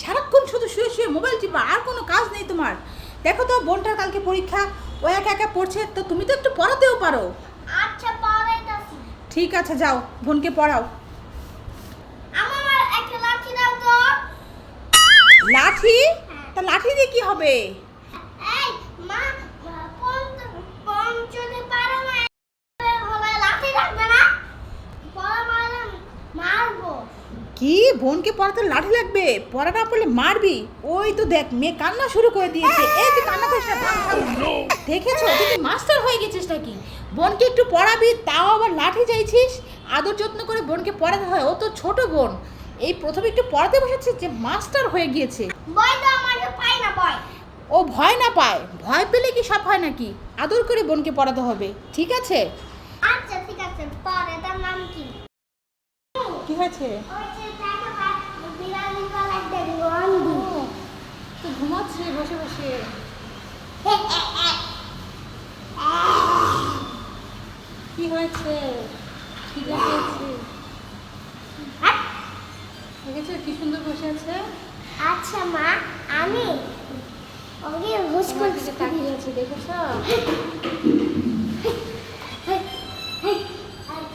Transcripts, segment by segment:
সারাক্ষণ শুধু শুয়ে শুয়ে মোবাইল টিপা আর কোনো কাজ নেই তোমার। দেখো তো বোনটার কালকে পরীক্ষা ও একা একা পড়ছে তো তুমি তো একটু পড়াতেও পারো। আচ্ছা পড়াইতাছি। ঠিক আছে যাও বোনকে পড়াও। আমার একটা লাঠি দাও তো। লাঠি? তা লাঠি দিয়ে কি হবে? এই মা কোন কোন যদি পারে না হলে লাঠি রাখবে না পড়া মারলে মারবো কি? বোনকে পড়াতে লাঠি লাগবে? পড়া না পড়লে মারবি? ওই তো দেখ মেয়ে কান্না শুরু করে দিয়েছে। এই তুই কান্না করিস না থাম। দেখেছ? তুই কি মাস্টার হয়ে গেছিস নাকি? বোনকে একটু পড়াবি তাও আবার লাঠি চাইছিস? আদর যত্ন করে বোনকে পড়াতে হয়। ও তো ছোট বোন। এই প্রথমে একটু পড়াতে বসেছে যে মাস্টার হয়ে গিয়েছে। বই তো আমাকে পাই না বই ও ভয় না পায়? ভয় পেলে কি সব হয় নাকি? আদর করে বোনকে পড়াতে হবে ঠিক আছে? আচ্ছা ঠিক আছে। পরে তার নাম কি? কি হয়েছে ওই যে দেখো না, বিড়ালি গলা একটা গন্ধি ঘুমাচ্ছে বসে বসে। কি হয়েছে? খিদে পেয়েছে দেখেছ কি সুন্দর বসে আছে? আচ্ছা মা আমি ওকে করছি। তাকিয়ে আছে দেখেছ?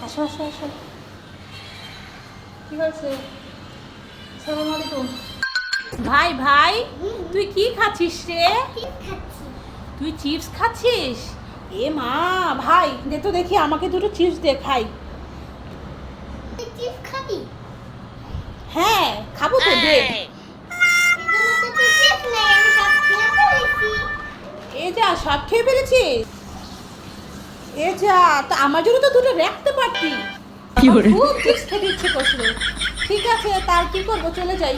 আসো আসো আসো। কি হয়েছে? সালাম আলাইকুম। ভাই ভাই তুই কি খাচ্ছিস রে? তুই চিপস খাচ্ছিস? এ মা ভাই দে তো দেখি আমাকে দুটো চিপস দে খাই। হ্যাঁ খাব তো দে। এ যা সব খেয়ে ফেলেছিস? এ যা তা আমার জন্য তো দুটো রাখতে পারতি। খুব চিপস খেতে ইচ্ছে করছিল। ঠিক আছে তার কি করব চলে যাই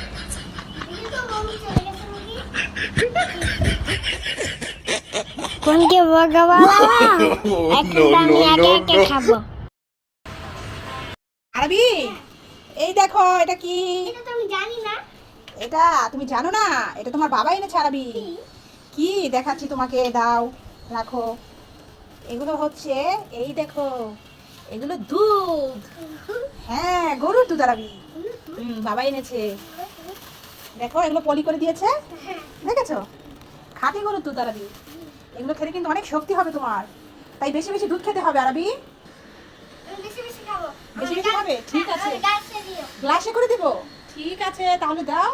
দিদি তো মমি চলে গেছে নাকি কোনকে আমি একা একা. খাব। আরবি এই দেখো এটা কি? এটা তো আমি জানি না। এটা তুমি জানো না এটা তোমার বাবা এনেছে আরবি। কি? দেখাচ্ছি তোমাকে দাও রাখো। এগুলো হচ্ছে এই দেখো এগুলো দুধ। হ্যাঁ গরুর দুধ আরবি। হুম বাবা এনেছে। দেখো এগুলো পলি করে দিয়েছে। দেখেছ? খাঁটি গরুর দুধ আরবি। এগুলো খেলে কিন্তু অনেক শক্তি হবে তোমার। তাই বেশি বেশি দুধ খেতে হবে আরবি। বেশি বেশি খাব। বেশি বেশি খাবে? ঠিক আছে। গ্লাসে করে দেবো? ঠিক আছে তাহলে দাও।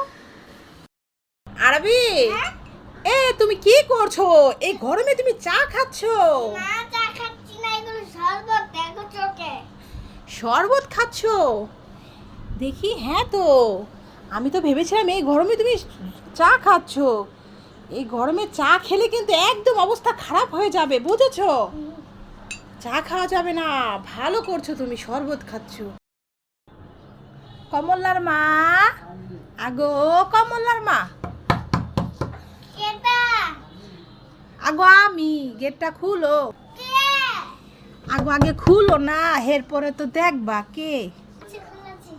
আরবি! এ তুমি কি করছ? এই গরমে তুমি চা খাচ্ছো। শরবত খাচ্ছো? দেখি হ্যাঁ তো। আমি তো ভেবেছিলাম এই গরমে তুমি চা খাচ্ছো। এই গরমে চা খেলে কিন্তু একদম অবস্থা খারাপ হয়ে যাবে বুঝেছ? চা খাওয়া যাবে না ভালো করছ তুমি শরবত খাচ্ছো। কমলার মা আগো কমলার মা। আগো আমি গেটটা খুলো। আগো আগে খুলো না এরপরে তো দেখবা কে আচ্ছা খুলেছি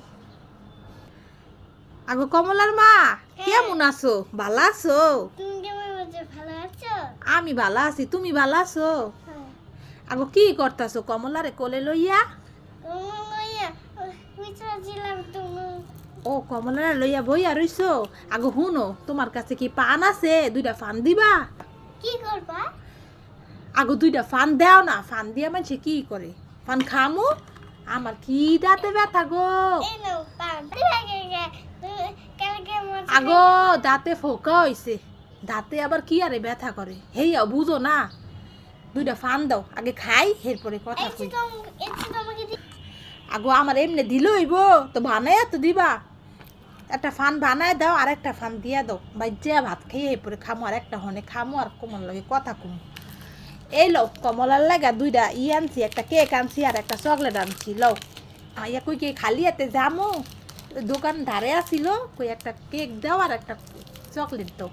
আগো কমলার মা কেমন আছো? ভালো আছো? তুমি কেমন আছো? ভালো আছো? আমি ভালো আছি তুমি ভালো আছো? হ্যাঁ। আগো কি করতাছো কমলারে কোলে লইয়া? ও কমলারে লইয়া বইয়া রইছো? আগো হুনো তোমার কাছে কি পান আছে? দুইটা ফান দিবা? কি করবা? আগো দুইটা ফান দাও না ফান দিয়া মানুষে কি করে? ফান খামু? আমার কি দাঁতে ব্যথা গো? আগো দাঁতে ফোকা হইছে। দাঁতে আবার কি আরে ব্যথা করে? হেইয়া বুঝো না। দুইটা ফান দাও। আগে খাই এরপরে কথা কই। আগো আমার এমনি দিল হইব। তো বানাইয়া তো দিবা। একটা ফান বানায় দাও আর একটা ফান দিয়া দাও। বাইজা ভাত খেয়ে এরপরে খামো আর একটা হনে খামো আর কমল লাগে কথা কম। এই লো কমলার লাগা দুইটা ই আনছি একটা কেক আনছি আর একটা চকলেট আনছি। লও। আইয়া কই কে খালি হাতে যামো? দোকান ধারে আসিল, কই একটা কেক দাও আর একটা চকলেট দাও।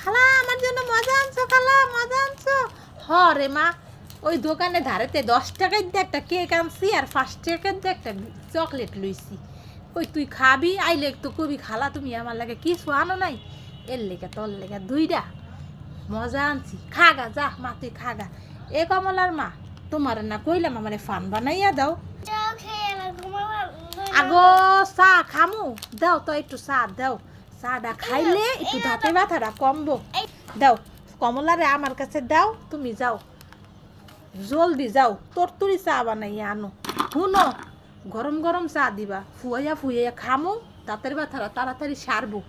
খালা, আমার জন্য মজা আনছো খালা, মজা আনছো? হ রে মা, ওই দোকানে ধারেতে দশ টাকার দিয়ে একটা কেক আনছি আর পাঁচ টাকার দিয়ে একটা চকলেট লইছি। ওই তুই খাবি? আইলে তো কবি, খালা, তুমি আমার লাগে কিছু আনো নাই। এর লেগে তোর লেগে দুইটা। মজা আনছি। খাগা যা, মা, তুই খাগা এ কমলার মা, তোমার না কইলাম আমার ফান বানাইয়া দাও চোখ খেয়ে আমার ঘুমাবার আগো চা খামু। দাও তো একটু চা দাও। চাটা খাইলে একটু দাঁতে ব্যথাটা কমবো। দাও কমলারে আমার কাছে দাও, তুমি যাও। জলদি যাও তরতুরি চা বানাইয়া আনো। শুনো গরম গরম চা দিবা। ফুয়াইয়া ফুয়াইয়া খামো দাঁতের ব্যথাটা তাড়াতাড়ি সারবো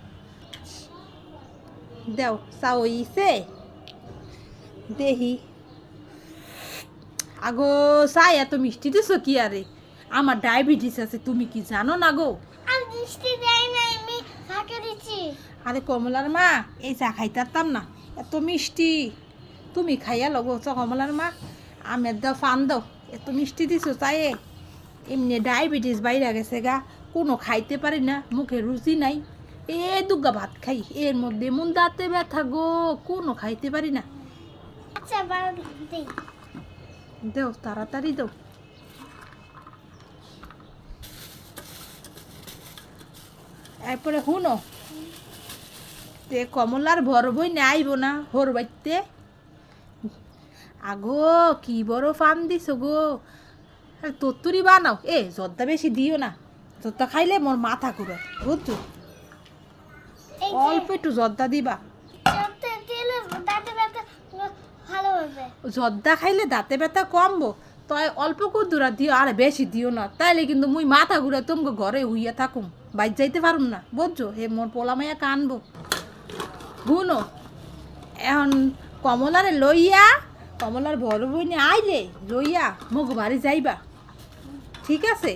দাও চা হইছে দেহি। আগো চা এত মিষ্টি দিছো কি আরে আমার ডায়াবেটিস আছে তুমি কি জানো না গো? আমি মিষ্টি দেই না আমি ফাঁকে দিচ্ছি। আরে কমলার মা এই চা খাইতারতাম না এত মিষ্টি। তুমি খাইয়া লগো চ কমলার মা আমের দাও ফান দাও এত মিষ্টি দিছো চায়ে। এমনি ডায়াবেটিস বাইরে গেছে গা কোনো খাইতে পারি না মুখে রুচি নাই। এ দুগা ভাত খাই এর মধ্যে মন দাঁতে ব্যথা গো কোনো খাইতে পারি না। আচ্ছা দেও তাড়াতাড়ি দাও। এরপরে শুনো। তে কমলার ভর বই নাইব না হোর বাইতে। আগো কি বড় ফান দিছ গো। আরে তত্তুরি বানাও। এ জর্দা বেশি দিও না। জর্দা খাইলে মোর মাথা ঘুরে বুঝছ? অল্প একটু জর্দা দিবা। জর্দা খাইলে দাঁতে ব্যথা কমবো। তাই অল্প কুদুরা দিও, আর বেশি দিও না। তাইলে কিন্তু মুই মাথা ঘুরে তোমাকে ঘরে হুইয়া থাকুম। বাইর যাইতে পারুম না। বুঝছ? হে মোর পোলা মাইয়া কানবো। গুনো এখন কমলারে লইয়া, কমলার বড় বইনে আইলে লইয়া মোক বাড়ি যাইবা। ঠিক আছে?